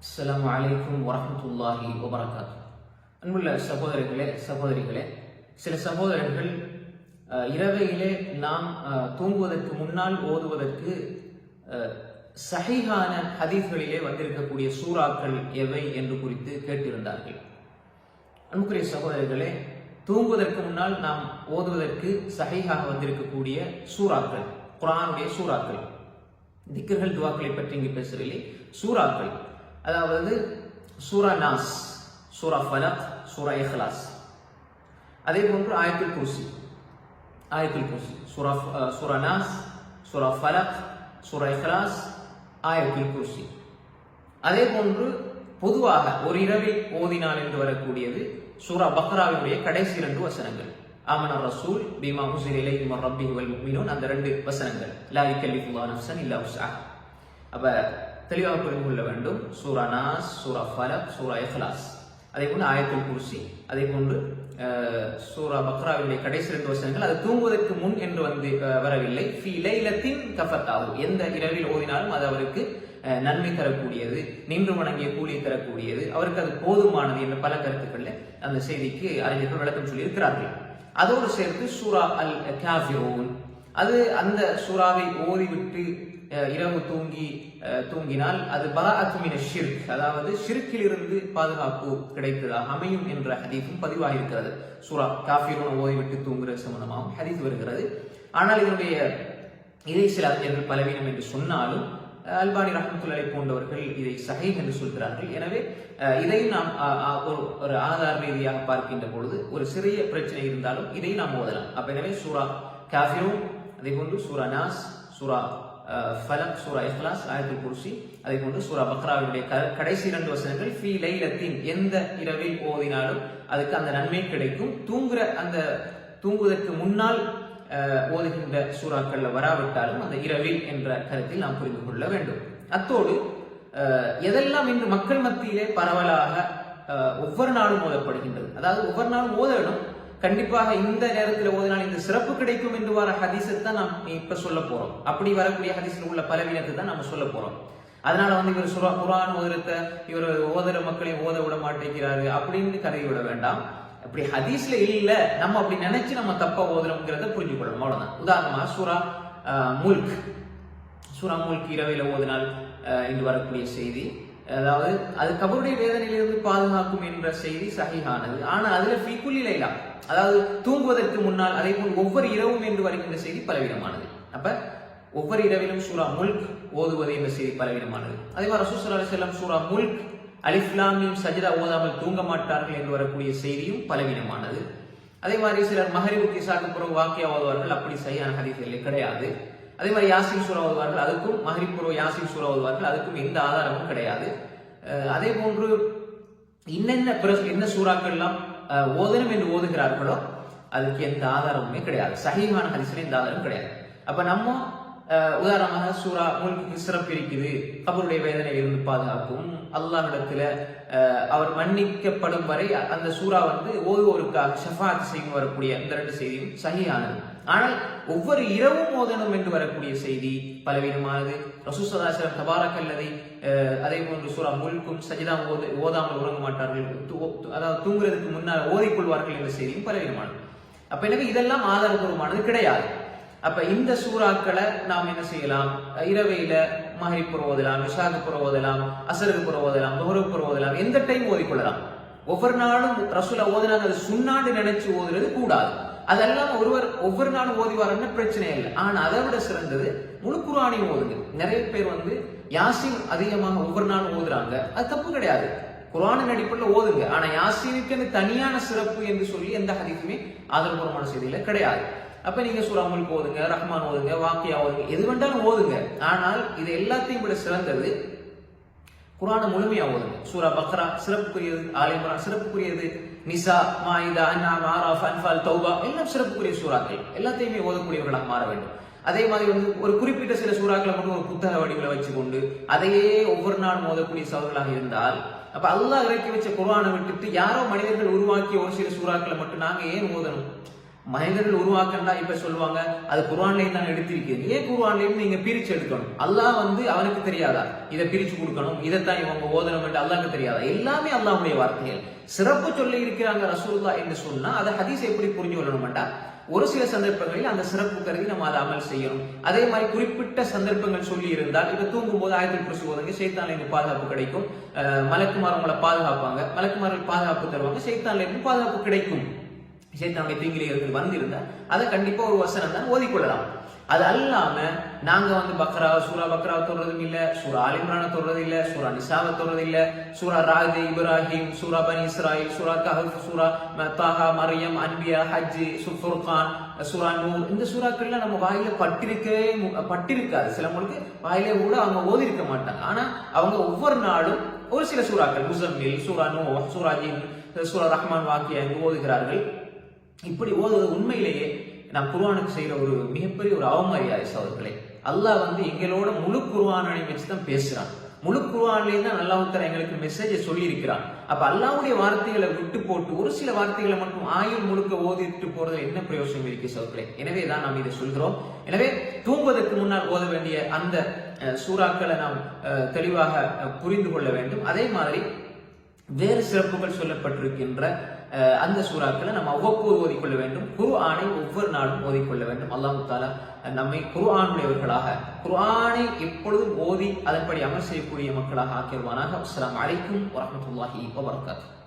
அஸ்லாம் அலைக்கும் வரமத்துல்லாஹி வபரகாத் அன்புள்ள சகோதரர்களே சகோதரிகளே சில சகோதரர்கள் இரவையிலே நாம் தூங்குவதற்கு முன்னால் ஓதுவதற்கு அஹ், ஹதீஸ்களிலே வந்திருக்கக்கூடிய சூறாக்கள் எவை என்று குறித்து கேட்டிருந்தார்கள். அன்புக்குரிய சகோதரர்களே தூங்குவதற்கு முன்னால் நாம் ஓதுவதற்கு சஹீஹாக வந்திருக்கக்கூடிய சூறாக்கள் குரானுடைய சூறாக்கள் திக்கர்கள் துவாக்களை பற்றி இங்கு பேசவில்லை சூறாக்கள் அதாவது சூரா நாஸ் சூரா ஃபலக் சூரா இஹ்லாஸ். அதே போன்று ஆயத்துல் குர்சி ஆயத்துல் குர்சி. சூரா சூரா நாஸ் சூரா ஃபலக் சூரா இஹ்லாஸ் ஆயத்துல் குர்சி. அதே போன்று பொதுவாக ஒரு இரவில் ஓதினால் என்று வரக்கூடியது சூரா பக்ராவினுடைய கடைசி இரண்டு வசனங்கள். ஆமன ரசூல் பீமா ஹுசின் இலை ரப்பி வல் முக்மினோன் அந்த ரெண்டு வசனங்கள். லா யுகல்லிஃபுல்லாஹு நஃப்ஸன் இல்லா உஸ்ஆஹா அப்ப தெளிவாக புரிந்து கொள்ள வேண்டும் சூரா நாஸ் சூரா ஃபலக் சூரா இஃப்லாஸ் அதே போன்று ஆயத்துல் குர்சி அதே போன்று சூரா பக்ராவினுடைய கடைசி ரெண்டு வசனங்கள் அது தூங்குவதற்கு முன் என்று வந்து வரவில்லை ஃபி லைலத்தின் கஃபத்தாகும் எந்த இரவில் ஓதினாலும் அது அவருக்கு நன்மை தரக்கூடியது நின்று வணங்கிய கூலி தரக்கூடியது அவருக்கு அது போதுமானது என்ற பல கருத்துக்களில் அந்த செய்திக்கு அறிஞர்கள் விளக்கம் சொல்லியிருக்கிறார்கள் அதோடு சேர்த்து சூரா அல் காஃபிரூன் அது அந்த சூறாவை ஓதிவிட்டு இரவு தூங்கி தூங்கினால் அது பராஅத்துமின ஷிர்க். அதாவது ஷிர்கிலிருந்து பாதுகாப்பு கிடைத்ததாக அமையும் என்ற ஹதீஃபும் பதிவாகியிருக்கிறது சூறா சூரா காஃபிரூன் ஓதிவிட்டு தூங்குற சம்பந்தமாகவும் ஹதீஸ் வருகிறது. ஆனால் இதனுடைய இதை சில அறிஞர்கள் பலவீனம் என்று சொன்னாலும் அல்பானி ரஹமத்துல்லாஹி போன்றவர்கள் இதை சகை என்று சொல்கிறார்கள். எனவே இதை நாம் ஒரு ஆதார ரீதியாக பார்க்கின்ற பொழுது ஒரு சிறிய பிரச்சனை இருந்தாலும் இதை நாம் ஓதலாம். அப்ப எனவே சூரா காஃபியும் அதே போன்று சூரா நாஸ் சூரா ஃபலம் ஃபலக் சூரா இஹ்லாஸ் ஆயத்துல் குர்சி அதே போன்று சூரா பக்ராவினுடைய க- கடைசி இரண்டு வசனங்கள் ஃபீ லைலத்தின் எந்த இரவில் ஓதினாலும் அதுக்கு அந்த நன்மை கிடைக்கும். தூங்குற அந்த தூங்குவதற்கு முன்னால் eh, ஓதுகின்ற சூறாக்கள்ல வராவிட்டாலும் அந்த இரவில் என்ற கருத்தில் நாம் புரிந்து கொள்ள வேண்டும். அத்தோடு eh, எதெல்லாம் இன்று மக்கள் மத்தியிலே பரவலாக eh, ஒவ்வொரு நாளும் ஓதப்படுகின்றது. அதாவது ஒவ்வொரு நாளும் ஓத வேண்டும் கண்டிப்பாக இந்த நேரத்தில் ஓதினால் இந்த சிறப்பு கிடைக்கும் என்று வர ஹதீஸை தான் நாம் இப்ப சொல்ல போறோம். அப்படி வரக்கூடிய ஹதீஸில் உள்ள பலவீனத்தை தான் நம்ம சொல்ல போறோம். அதனால வந்து இவர் சுரா குரான் ஓதுறத இவர் ஓதுற மக்களை ஓத விட மாட்டேங்கிறாரு அப்படின்னு கதை விட வேண்டாம். அப்படி ஹதீஸ்ல இல்ல நம்ம அப்படி நினைச்சு நம்ம தப்பா ஓதுறோம்ங்கிறத புரிஞ்சு கொள்ளணும் அவ்வளவுதான். உதாரணமா சூரா முல்க். சூரா முல்க் இரவையில ஓதினால் இன்று வரக்கூடிய செய்தி. அதாவது அது கபருடைய வேதனையிலிருந்து பாதுகாக்கும் என்ற செய்தி சகிஹானது ஆனால் அதுல ஃபீக்குல் லைலா. அதாவது தூங்குவதற்கு முன்னால் அதே போல் ஒவ்வொரு இரவும் என்று வருகின்ற செய்தி பலவீனமானது அப்ப ஒவ்வொரு இரவிலும் சூரா முல்க் ஓதுவது என்ற செய்தி பலவிதமானது. அதே மாதிரி ரசூல் ஸல்லல்லாஹு சூரா முல்க் அலிஃப்லாமியும் சஜிதா ஓதாமல் தூங்க மாட்டார்கள் என்று வரக்கூடிய செய்தியும் பலவீனமானது அதே மாதிரி சிலர் மஹரிபுக்கு இசாக்கு பிறகு வாக்கியா ஓதுவார்கள் அப்படி சரியான ஹதீஸ்களில் கிடையாது. அதே மாதிரி யாசின் சூறா ஓதுவார்கள் அதுக்கும் மஹரிப் யாசின் சூறா ஓதுவார்கள் அதுக்கும் எந்த ஆதாரமும் கிடையாது. அதே போன்று இன்னென்ன பிற என்ன சூறாக்கள்லாம் ஓதணும் என்று ஓதுகிறார்களோ அதுக்கு எந்த ஆதாரமுமே கிடையாது. சகிமான ஹதீஸ்ல எந்த ஆதாரமும் கிடையாது. அப்ப நம்ம உதாரணமாக சூரா முழுக்கு சிறப்பு இருக்குது. கபருடைய வேதனை இருந்து பாதுகாக்கும். அல்லாஹ்விடத்துல அவர் மன்னிக்கப்படும் வரை அந்த சூரா வந்து ஓதுவோருக்காக ஷஃபாத் செய்யும் வரக்கூடிய இந்த ரெண்டு செய்தியும் சகியானது ஆனால் ஒவ்வொரு இரவும் ஓதணும் என்று வரக்கூடிய செய்தி பலவீனமானது. ரசூசதாசரம் தபாரக்கல்லதை அதே போன்று சூறா முல்கும் சஜிதா ஓத ஓதாமல் உறங்க மாட்டார்கள். அதாவது தூங்குறதுக்கு முன்னால் ஓதிக்கொள்வார்கள் என்ற செய்தியும் பலவீனமானது. அப்ப எனவே இதெல்லாம் ஆதாரபூர்வமானது கிடையாது. அப்ப இந்த சூறாக்களை நாம் என்ன செய்யலாம்? இரவையில மகிழ்ப்புற ஓதலாம் விஷாக புற ஓதலாம் அசருக்கு புற ஓதலாம் நுகரவு புற ஓதலாம் எந்த டைம் ஓதிக்கொள்ளலாம் ஒவ்வொரு நாளும் ரசூலா ஓதினாங்க அது சுண்ணாண்டு நினைச்சு ஓதுறது கூடாது. அதெல்லாம் ஒருவர் ஒவ்வொரு நாளும் ஓதி வரணும்னு பிரச்சனை இல்லை. ஆனால் அதை விட சிறந்தது முழு குரானையும் ஓதுங்க. நிறைய பேர் வந்து யாசின் அதிகமாக ஒவ்வொரு நாளும் ஓதுறாங்க. அது தப்பு கிடையாது. குரானின் அடிப்படையில் ஓதுங்க. ஆனா யாசீனுக்கு அந்த தனியான சிறப்பு என்று சொல்லி எந்த ஹதீஸுமே ஆதரவுபூர்வமான செய்தியில கிடையாது. அப்ப நீங்க சூரா ஓதுங்க ரஹ்மான் ஓதுங்க வாக்கியா ஓதுங்க எது வேண்டாலும் ஓதுங்க. ஆனால் இது எல்லாத்தையும் விட சிறந்தது குரானை முழுமையா ஓதுங்க. சூரா பக்ரா சிறப்புக்குரியது ஆலிமரான் சிறப்புக்குரியது. நிசா மாயிதா அன்ஆம் ஆராஃப் அன்ஃபால் தௌபா எல்லாம் சிறப்புக்குரிய சூறாக்கள். எல்லாத்தையுமே ஓதக்கூடியவர்களாக மாற வேண்டும். அதே மாதிரி வந்து ஒரு குறிப்பிட்ட சில சூறாக்களை மட்டும் ஒரு புத்தக வடிவில் வச்சுக்கொண்டு அதையே ஒவ்வொரு நாளும் ஓதக்கூடிய சவர்களாக இருந்தால் அப்ப அல்லாஹ் இறக்கி வச்ச குரானை விட்டுட்டு யாரோ மனிதர்கள் உருவாக்கிய ஒரு சில சூறாக்களை மட்டும் நாங்க ஏன் ஓதணும்? மனிதர்கள் உருவாக்கண்டா இப்ப சொல்லுவாங்க அது குர்ஆன்லயும் தான் எடுத்திருக்கீங்க ஏன் குர்ஆன்லயும் நீங்க பிரிச்சு எடுக்கணும்? அல்லாஹ் வந்து அவனுக்கு தெரியாதா? இதை பிரிச்சு கொடுக்கணும் இதைத்தான் இவங்க ஓதணும் என்று அல்லாஹ்க்கு தெரியாதா? எல்லாமே அல்லாஹுடைய வார்த்தைகள். சிறப்பு சொல்லி இருக்கிறாங்க ரசூல்லா என்று சொன்னா அதை ஹதீஸ் எப்படி புரிஞ்சு கொள்ளணும்டா? ஒரு சில சந்தர்ப்பங்களில் அந்த சிறப்பு கருதி நம்ம அதை அமல் செய்யணும். அதே மாதிரி குறிப்பிட்ட சந்தர்ப்பங்கள் சொல்லி இருந்தால் இப்ப தூங்கும் போது ஆயத்தில் குறிச்சு போதுங்க சைத்தான்ல இருந்து பாதுகாப்பு கிடைக்கும். அஹ் மலக்குமார் உங்களை பாதுகாப்பாங்க. மலக்குமார்கள் பாதுகாப்பு தருவாங்க சைத்தான்ல இருந்து பாதுகாப்பு கிடைக்கும். சைத்தானுடைய தீங்கிலிருந்து வந்திருந்தா அதை கண்டிப்பா ஒரு வசனம் தான் ஓதிக்கொள்ளலாம். அது அல்லாம நாங்க வந்து பக்ரா சூரா பக்ரா தொடுறதும் இல்ல சூரா அலிம்ரான தொடுறது இல்ல சூரா நிசாவை தொடுறது இல்ல சூரா ராஜே இப்ராஹிம் சூரா பனி இஸ்ராயில் சூரா கஹப் சூரா ம- தாஹா மரியம் அன்பியா ஹஜ் சுஃபுர்கான் சூரா நூர். இந்த சூறாக்கள்ல நம்ம வாயில பட்டிருக்கவே பட்டிருக்காது. பட்டிருக்காது மொழிக்கு வாயிலே கூட அவங்க ஓதி இருக்க மாட்டாங்க. ஆனா அவங்க ஒவ்வொரு நாளும் ஒரு சில சூறாக்கள் முசம்மில் சூரா நூ சூரா ஜின் சூரா ரஹ்மான் வாக்கியா ஓதுகிறார்கள். இப்படி ஓதுவது உண்மையிலேயே நான் குருவானுக்கு செய்கிற ஒரு மிகப்பெரிய ஒரு அவமரியாதை சோதர்களே அல்லாஹ் வந்து எங்களோட முழு குர்ஆனை வச்சு தான் பேசுகிறான் முழு குருவானிலேயும் தான் அல்லாஹ் எங்களுக்கு மெசேஜை சொல்லியிருக்கிறான். அப்போ அல்லாவுடைய வார்த்தைகளை விட்டு போட்டு ஒரு சில வார்த்தைகளை மட்டும் ஆயுள் முழுக்க ஓதிட்டு போறது என்ன பிரயோசனம் இருக்கு சோதர்களே எனவே தான் நாம் இதை சொல்கிறோம். எனவே தூங்குவதற்கு முன்னால் ஓத வேண்டிய அந்த சூறாக்களை நாம் தெளிவாக புரிந்து கொள்ள வேண்டும். அதே மாதிரி வேறு சிறப்புகள் சொல்லப்பட்டிருக்கின்ற அந்த சூறாக்களை நம்ம அவ்வப்போது ஓதிக்கொள்ள வேண்டும். குரு ஆணை ஒவ்வொரு நாளும் ஓதிக்கொள்ள வேண்டும். அல்லாஹு தாலா நம்மை குர்ஆனுடையவர்களாக குர்ஆனை எப்பொழுதும் ஓதி அதன்படி அமல் செய்யக்கூடிய மக்களாக ஆக்கிடுவானாக அஸ்லாம் அலைக்கும் வரமத்துல்லாஹி வபரகாத்துஹு